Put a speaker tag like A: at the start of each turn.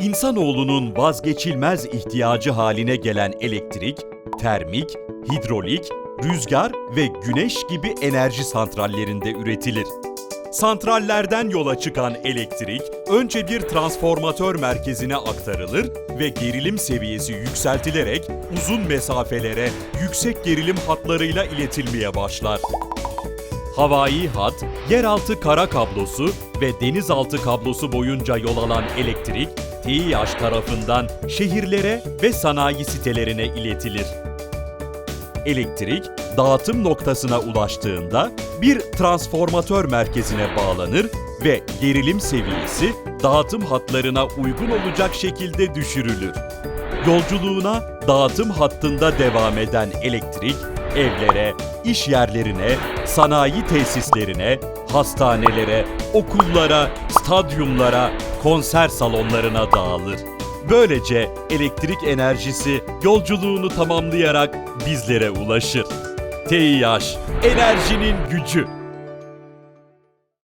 A: İnsanoğlunun vazgeçilmez ihtiyacı haline gelen elektrik, termik, hidrolik, rüzgar ve güneş gibi enerji santrallerinde üretilir. Santrallerden yola çıkan elektrik önce bir transformatör merkezine aktarılır ve gerilim seviyesi yükseltilerek uzun mesafelere yüksek gerilim hatlarıyla iletilmeye başlar. Havai hat, yeraltı kara kablosu ve denizaltı kablosu boyunca yol alan elektrik, TİH tarafından şehirlere ve sanayi sitelerine iletilir. Elektrik, dağıtım noktasına ulaştığında bir transformatör merkezine bağlanır ve gerilim seviyesi dağıtım hatlarına uygun olacak şekilde düşürülür. Yolculuğuna dağıtım hattında devam eden elektrik, evlere, iş yerlerine, sanayi tesislerine, hastanelere, okullara, stadyumlara, konser salonlarına dağılır. Böylece elektrik enerjisi yolculuğunu tamamlayarak bizlere ulaşır. TİH, enerjinin gücü.